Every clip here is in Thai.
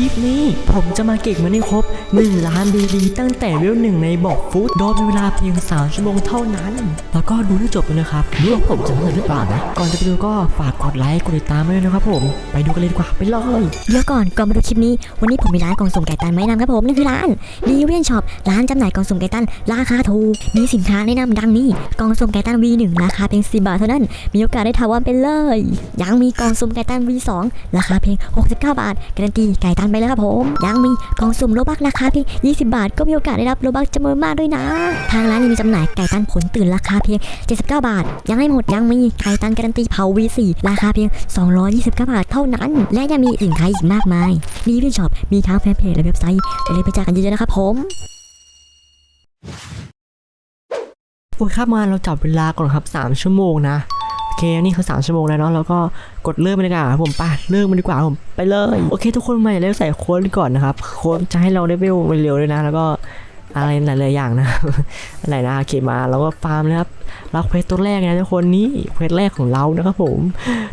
ลิปนี้ ผมจะมาเก็บมันให้ครบ 1 ล้านดีดีตั้งแต่เวลหนึ่งในบอกฟุตโดยเป็นเวลาเพียง 3 ชั่วโมงเท่านั้น แล้วก็ดูให้จบเลยนะครับดูว่าผมจะเงินหรือเปล่านะ ก่อนจะไปดูก็ฝากกดไลค์กดติดตามไว้ด้วยนะครับผม ไปดูกันเลยดีกว่าไปเลยเดี๋ยวก่อนก่อนมาดูคลิปนี้ วันนี้ผมมีร้านกล่องสุ่มไก่ตันมาแนะนำครับผมนั่นคือร้านดีเวียนช็อปร้านจำหน่ายกล่องสุ่มไก่ตันราคาถูกมีสินค้าแนะนำดังนี้กล่องสุ่มไก่ตัน V1 ราคาเพียง10บาทเท่านั้น มีโอกาสได้ทาวน์ไปเลย ยังมีกล่องสุ่มไก่ตัน V2 ราคาเพียง 69 บาทการันตีไก่ตันไปเลยครับผม ยังมีกล่องสุ่มโลบักราคาเพียง 20 บาท ก็มีโอกาสได้รับโลบักจำนวนมากด้วยนะ ทางร้านยังมีจำหน่ายไก่ตันผลตื่นราคาเพียง 79 บาท ยังไม่หมดยังมีไก่ตันการันตีเผา V4 ราคาเพียง 229 บาทเท่านั้น และยังมีสินค้าอีกมากมายดีเวียนช็อปมีทั้งแฟนเพจและเว็บไซต์อย่าลืมไปจายกันเยอะๆนะครับผมโอเคครับมาเราจับเวลาก่อนครับ 3 ชั่วโมงนะ เคนี่คือ 3 ชั่วโมงแล้วเนาะแล้วก็กดเริ่มเลยดีกว่าครับผมไปเริ่มมันดีกว่าผมไปเลยโอเค ทุกคนมาอย่าลืมใส่โค้ดก่อนนะครับโค้ดจะให้เราได้เวลเร็วด้วยนะ แล้วก็อะไรหลายๆอย่างนะอะไรนะโอเคมาเราก็ฟาร์มเลยครับรับเควสตัวแรกนะทุกคนนี่เควสแรกของเรานะครับผม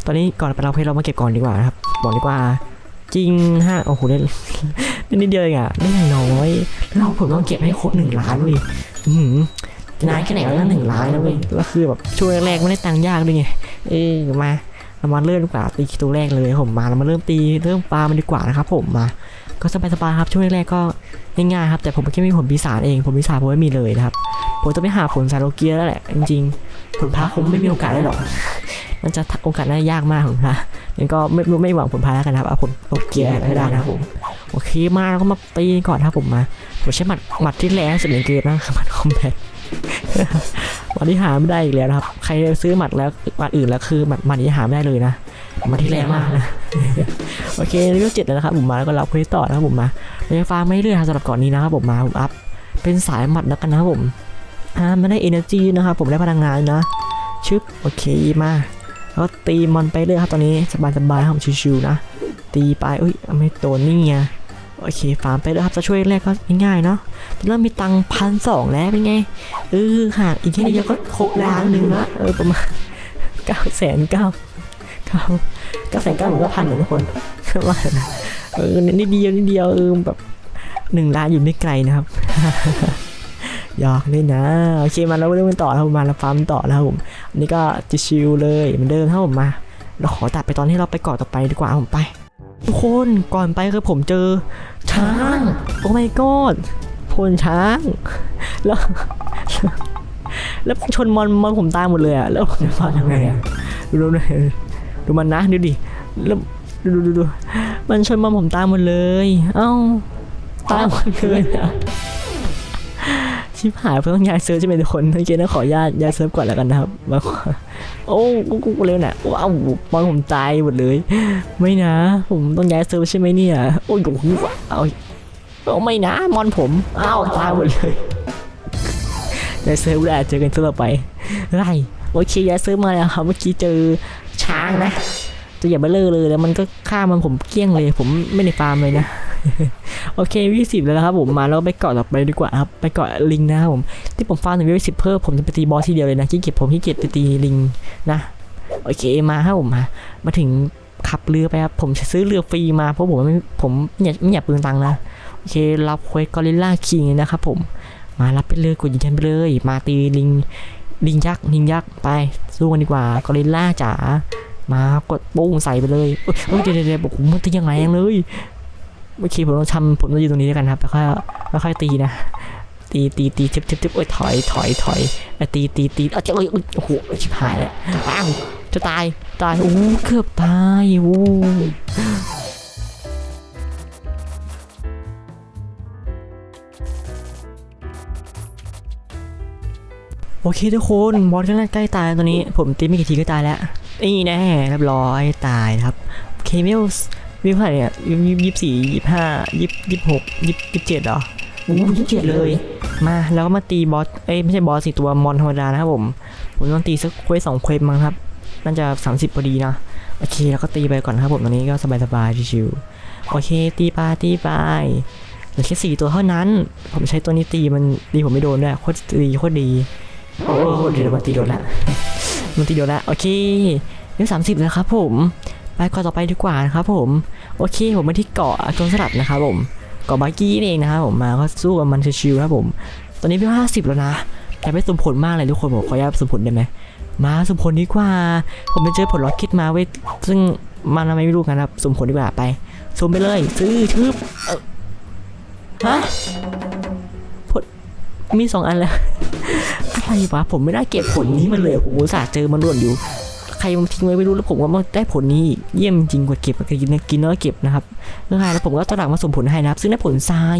ตอนนี้ก่อนไปรับเควสเรามาเก็บก่อนดีกว่านะครับบอกดีกว่าจริงฮะโอ้โหได้ได้นิดเดียวเองอะได้อย่างน้อยแล้วผมต้องเก็บให้ครบหนึ่งล้านเลยอื้อหือ นานแค่ไหนแล้วหนึ่งล้านนะเว้ยแล้วคือแบบช่วงแรกๆไม่ได้ตังค์ยากด้วยไงเอ้ยมาเรามาเริ่มดีกว่าตีตัวแรกเลยผมมาเรามาเริ่มตีเริ่มปลามันดีกว่านะครับผมมา ก็สบายๆครับช่วงแรกๆก็ง่ายๆครับแต่ผมแค่มีผลปีศาจเองผลปีศาจผมไม่มีเลยนะครับผมจะไปหาผลซาโลเกียแล้วแหละจริงๆผลพระคงไม่มีโอกาสได้หรอกมันจะโอกาสได้ยากมากผลพระงั้นก็ไม่ไม่หวังผลพระแล้วกันนะครับเอาผลโลเกียให้ได้นะครับผมโอเคมาเราก็มาตีก่อนครับผมมาผมใช้หมัดหมัดที่แรงสุดในเกมนะคือหมัดคอมแบท วันที่หาไม่ได้อีกแล้วนะครับ ใครซื้อหมัดแล้วหมัดอื่นแล้วคือหมัดหมัดนี้หาไม่ได้เลยนะมัดที่แรงมากนะโอเคเลเวลเจ็ดแล้วนะครับผมมาแล้วก็รับเควสต่อนะครับผมมาเราจะฟาร์มไม่เรื่อยๆครับสำหรับก่อนนี้นะครับผมมาผมอัพเป็นสายหมัดแล้วกันนะครับผมอ่าไม่ได้ energy นะครับผมได้พลังงานนะชึบโอเคมาแล้วตีมอนไปเรื่อยครับตอนนี้สบายๆครับผมชิวๆนะ ตีไปอุ้ยไม่โดนนี่ไง โอเคฟาร์มไปเรื่อยครับจะช่วยแรกก็ง่ายๆเนาะเริ่มมีตังพันสองแล้วเป็นไงเออค่ะอีกแค่นี้เดียวก็ครบล้านหนึ่งละเออประมาณเก้าแสนเก้าเก้าเก้าแสนเก้าหรือว่าพันหนึ่งทุกคนว่าเออนิดเดียวนิดเดียวเออแบบหนึ่งล้านอยู่ไม่ไกลนะครับหยอกเล่นนะโอเคมาเราเริ่มกันต่อแล้วมาเราฟาร์มต่อแล้วผมอันนี้ก็จะชิลเลยเหมือนเดิมครับผมมาเราขอตัดไปตอนที่เราไปเกาะต่อไปดีกว่าผมไป ทุกคนก่อนไปคือผมเจอ ช้าง โอ้ my god พลช้าง แล้วแล้วชนมอนมอนผมตายหมดเลยอะแล้วผมจะฟังยังไงอะดูดูดูดูมันนะดูดิแล้วดูดูดูดูมันชนมอนผมตายหมดเลย เอ้าตายหมดเลยอะ ชิบหายเพื่อต้องย้ายเซิร์ฟใช่ไหมทุกคนโอเคนะขออนุญาตย้ายเซิร์ฟก่อนแล้วกันนะครับมาโอ้กูเร็วน่ะว้าวมอนผมตายหมดเลย ไม่นะ ผมต้องย้ายเซิร์ฟใช่ไหมเนี่ยโอ้ยโอ้โหเอาเอาไม่นะมอนผมอ้าวตายหมดเลยย้ายเซิร์ฟแล้วเจอกันต่อไปไรโอเคย้ายเซิร์ฟมาแล้วครับเมื่อกี้เจอช้างนะตัวใหญ่เบ้อเลอเลยแล้วมันก็ฆ่ามันผมเกลี้ยงเลย ผมไม่ได้ฟาร์มเลยนะ โอเควิสิบแล้วนะครับผมมาแล้วไปเกาะต่อไปดีกว่าครับไปเกาะลิงนะครับผมที่ผมฟาร์มถึงวิสิบเพิ่มผมจะไปตีบอสทีเดียวเลยนะขี้เกียจผมขี้เกียจไปตีลิงนะโอเคมาครับผมมามาถึงขับเรือไปครับผมจะซื้อเรือฟรีมาเพราะผมไม่ผมไม่อยากไม่อยากเปลืองตังค์นะโอเครับเควสกอริลล่าคิงนะครับผมมารับไปเลยกดยิงกันไปเลย มาตีลิงลิงยักษ์ลิงยักษ์ไปสู้กันดีกว่ากอริลล่าจ๋ามากดปุ้งใส่ไปเลยเอ้ยเอ้ยเดี๋ยวเดี๋ยวเดี๋ยวบอกผมมันตียังไงเลย โอเคผมต้องทำผมต้องยืนตรงนี้แล้วยกันครับแล้วค่อยแล้วค่อยตีนะตีตีตีทิบทิบทิบโอ้ยถอยถอยถอยอะตีตีตีเอ้ยเอ้ยเอ้ยโอ้โหชิบหายแล้วอ้าวจะตายตายโอ้เกือบตายโอ้โอเคทุกคนบอสก็น่าใกล้ตายแล้วตอนนี้ ผมตีไม่กี่ทีก็ตายแล้วนี่แน่เรียบร้อยตายครับเคมิล มิลเท่าไหร่เนี่ยยี่ยี่สี่ยี่ห้ายี่ยี่หกยี่ยี่เจ็ดเหรอโอ้ยี่เจ็ดเลย มาแล้วก็มาตีบอสเอ้ยไม่ใช่บอสสิตัวมอนธรรมดานะครับผมผมต้องตีสักเควสสองเควสมั้งครับน่าจะ30พอดีนะโอเคแล้วก็ตีไปก่อนนะครับผมตอนนี้ก็สบายๆชิวๆโอเคตีไปตีไปเหลือแค่สี่ตัวเท่านั้น ผมใช้ตัวนี้ตีมันตีผมไม่โดนด้วยโคตรดีโคตรดีโอ้โหเดี๋ยวมันตีโดนละมันตีโดนละโอเคเลเวลสามสิบแล้วครับผม ไปเกาะต่อไปดีกว่านะครับผมโอเคผมมาที่เกาะโจรสลัดนะครับผมเกาะบากี้นี่เองนะครับผมมาก็สู้กับมันชิวๆครับผม ตอนนี้พี่ห้าสิบแล้วนะแต่ไม่สมผลมากเลยทุกคนผมขออนุญาตสมผลได้ไหมมาสมผลดีกว่า ผมไปเจอผลล็อกคิดมาเว้ยซึ่งมันทำไมไม่รู้กันครับ สมผลดีกว่าไปสมไปเลย ซื้อชืบเอฮะผลมีสองอันแล้วอะไรวะผมไม่ได้เก็บผลนี้มาเลยผมอุตส่าห์เจอมันร่วนอยู่ ใครมันทิ้งไว้ไม่รู้แล้วผมก็มาได้ผลนี้เยี่ยมจริงกว่าเก็บกินกินแล้วก็เก็บนะครับเรื่องอะไรแล้วผมก็ตระหนักมาสมผลให้นะครับซึ่งได้ผลทราย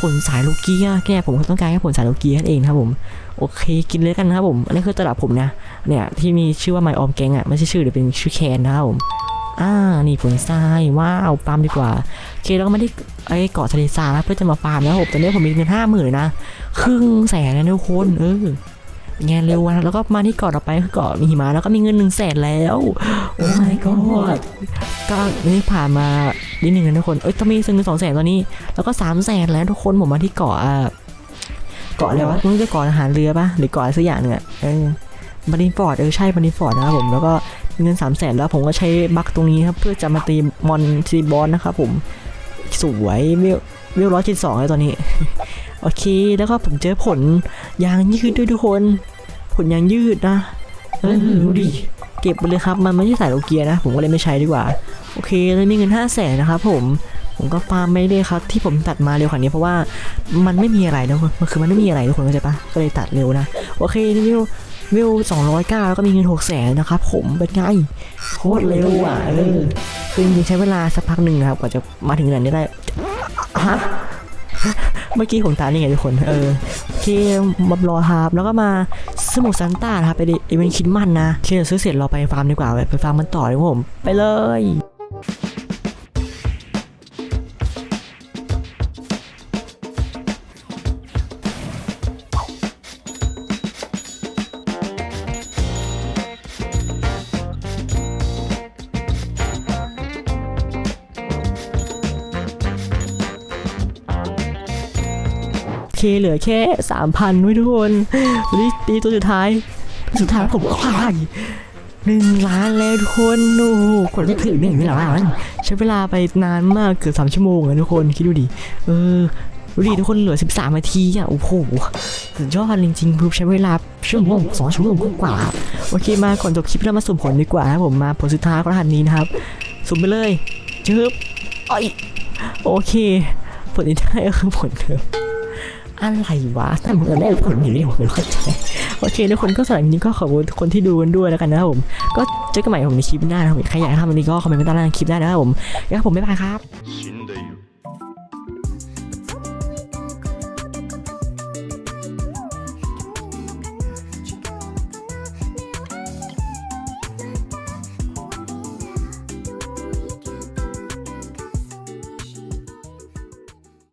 ผลสายโลเกียแกผมต้องการแค่ผลสายโลเกียนั่นเองครับผมโอเคกินเลยกันนะครับผมอันนี้คือตลับผมนะเนี่ยที่มีชื่อว่าไมออมแกงอะไม่ใช่ชื่อเดี๋ยวเป็นชื่อแคนนะครับผมอ่า นี่ผลทราย ว้าวฟาร์มดีกว่าโอเคแล้วก็มาที่ไอ้เกาะทะเลทรายเพื่อจะมาฟาร์มนะครับผมตอนนี้ผมมีเงินห้าหมื่นนะ ครึ่งแสนนะทุกคน เออ ไงเร็ววันแล้วก็มาที่เกาะต่อไปคือเกาะมีหิมะแล้วก็มีเงินหนึ่งแสนแล้ว โอ้ my god ก็นี่ผ่านมานิดนึงนะทุกคนเอ้ยต้องมีเงินสองแสนตอนนี้แล้วก็สามแสนแล้วทุกคนผมมาที่เกาะอะเกาะอะไรวะมันจะเกาะอาหารเรือปะหรือเกาะอะไรสักอย่างหนึ่งอะเออมารินฟอร์ดเออใช่มารินฟอร์ดนะครับผมแล้วก็เงินสามแสนแล้วผมก็ใช้บัคตรงนี้ครับเพื่อจะมาตีมอนตีบอลนะครับผมสวยเวลเวลร้อยเจ็ดสองเลยตอนนี้ โอเค แล้วก็ผมเจอผลยางยืดด้วยทุกคน ผลยางยืดนะ เออดูดิ เก็บไปเลยครับ มันไม่ใช่สายโลเกียนะ ผมก็เลยไม่ใช้ดีกว่า โอเค แล้วมีเงินห้าแสนนะครับผม ผมก็ฟาร์มไม่ได้ครับ ที่ผมตัดมาเร็วขนาดนี้เพราะว่ามันไม่มีอะไรนะทุกคนมันคือมันไม่มีอะไรทุกคนเข้าใจปะก็เลยตัดเร็วนะ โอเคนี่วิววิวสองร้อยเก้าแล้วก็มีเงินหกแสนนะครับผม เป็นไง โคตรเร็วอะ เออ คือจริงๆใช้เวลาสักพักหนึ่งนะครับกว่าจะมาถึงขนาดนี้ได้ฮะ เมื่อกี้ผมตานี่ไงทุกคน เออเคมารอครับแล้วก็มาสมุทรซันต้านะครับไปดิอีเวนต์คิดมันนะเคเดี๋ยวซื้อเสร็จเราไปฟาร์มดีกว่าไปฟาร์มมันต่อเลยผม ไปเลย เคเหลือแค่สามพันไว้ทุกคนวันนี้ตีตัวสุดท้าย สุดท้ายผมก็ควายหนึ่งล้านแล้วทุกคนโอ้โหกว่าจะถึงหนึ่งล้านใช้เวลาไปนานมากเกือบสามชั่วโมงอะทุกคนคิดดูดิเออดูดิทุกคนเหลือ 13นาทีอะโอ้โหสุดยอดจริงๆผมใช้เวลาชั่วโมงสองชั่วโมงกว่าโอเคมาก่อนจบคลิปเรามาสุ่มผลดีกว่าครับผมมาผลสุดท้ายของรหัสนี้นะครับ สุ่มไปเลยจึ๊บอ้อยโอเค ผลที่ได้ก็คือผลเดิม อะไรวะแต่มันได้ผลอย่างนี้ผมไม่เข้าใจโอเคทุกคนก็สำหรับนี้ก็ขอบคุณทุกคนที่ดูกันด้วยแล้วกันนะครับผม ก็เจอกันใหม่ผมในคลิปหน้านะครับใครอยากทำอันนี้ก็คอมเมนต์ใต้ล่างคลิปได้นะครับผมแล้วผมบ๊ายบายครับ